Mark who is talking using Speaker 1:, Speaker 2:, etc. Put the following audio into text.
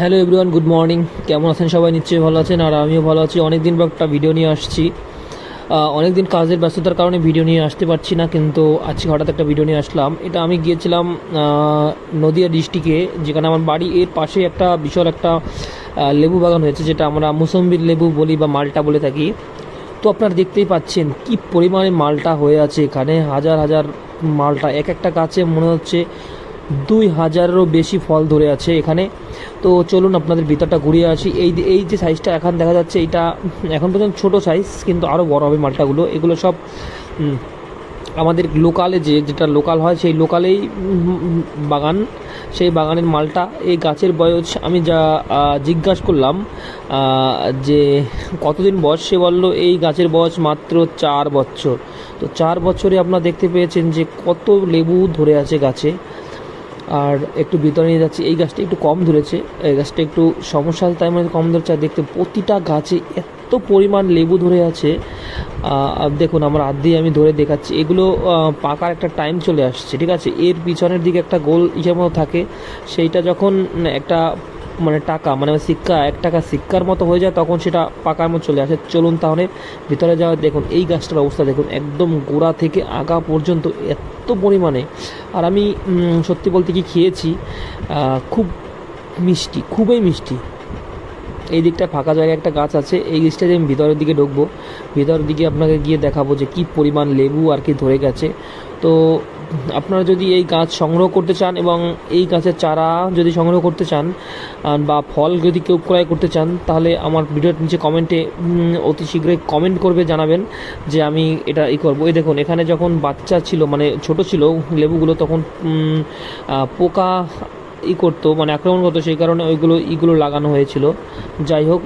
Speaker 1: Hello everyone, good morning. কেমন আছেন সবাই? নিশ্চয়ই ভালো আছেন, আর আমিও ভালো আছি। অনেক দিন পর একটা ভিডিও নিয়ে আসছি। অনেক দিন কাজের ব্যস্ততার কারণে ভিডিও নিয়ে আসতে পারছি না, কিন্তু আজকে হঠাৎ একটা ভিডিও নিয়ে আসলাম। এটা আমি গিয়েছিলাম নদিয়া ডিস্ট্রিক্টে যেখানে আমার বাড়ি এর পাশে একটা বিশাল একটা লেবু বাগান হয়েছে, যেটা আমরা মুসম্বির লেবু বলি বা মালটা বলে থাকি। তো আপনারা দেখতেই পাচ্ছেন কি পরিমাণে মালটা হয়ে আছে এখানে। হাজার হাজার মালটা, এক একটা গাছে মনে হচ্ছে দুই হাজারেরও বেশি ফল ধরে আছে এখানে। তো চলুন আপনাদের ভিতরটা ঘুরিয়ে আসি। এই এই যে সাইজটা এখন দেখা যাচ্ছে এটা এখন পর্যন্ত ছোট সাইজ কিন্তু আরও বড় হবে মালটাগুলো। এগুলো সব আমাদের লোকালে যে, যেটা লোকাল হয়, সেই লোকালেই বাগান, সেই বাগানের মালটা। এই গাছের বয়স আমি যা জিজ্ঞাসা করলাম যে কতদিন বয়স? সে বলল, এই গাছের বয়স মাত্র চার বছর। তো চার বছরে আপনারা দেখতে পেয়েছেন যে কত লেবু ধরে আছে গাছে। আর একটু ভিতরে নিয়ে যাচ্ছি। এই গাছটা একটু কম ধরেছে। এই গাছটা একটু সমস্যা তাই মানে কম ধরেছে। আর দেখতে প্রতিটা গাছে এত পরিমাণ লেবু ধরে আছে। দেখুন, আমার হাত দিয়ে আমি ধরে দেখাচ্ছি। এগুলো পাকার একটা টাইম চলে আসছে, ঠিক আছে? এর পিছনের দিকে একটা গোল ইসের থাকে। সেইটা যখন একটা মানে টাকা মানে সিক্কা, এক টাকা সিক্কার মতো হয়ে যায়, তখন সেটা পাকার মতো চলে আসে। চলুন তাহলে ভিতরে যাওয়া, দেখুন, এই গাছটার অবস্থা, দেখুন, একদম গোড়া থেকে আগা পর্যন্ত এত পরিমাণে। আর আমি সত্যি বলতে কি খেয়েছি খুব মিষ্টি, খুবই মিষ্টি। এই দিকটা ফাঁকা জায়গায় একটা গাছ আছে, এই গাছটা আমি ভিতরের দিকে ঢুকবো। ভিতরের দিকে আপনাকে গিয়ে দেখাবো যে কী পরিমাণ লেবু আর কি ধরে গেছে। তো আপনারা যদি এই গাছ সংগ্রহ করতে চান এবং এই গাছের চারা যদি সংগ্রহ করতে চান বা ফল যদি কেউ ক্রয় করতে চান, তাহলে আমার ভিডিওর নিচে কমেন্টে অতি শীঘ্রই কমেন্ট করবে, জানাবেন যে আমি এটা ই করব। এই দেখুন, এখানে যখন বাচ্চা ছিল মানে ছোট ছিল লেবুগুলো, তখন পোকা ই করতো মানে আক্রমণ করতো সেই কারণে ওইগুলো ইগুলো লাগানো হয়েছিল। যাই হোক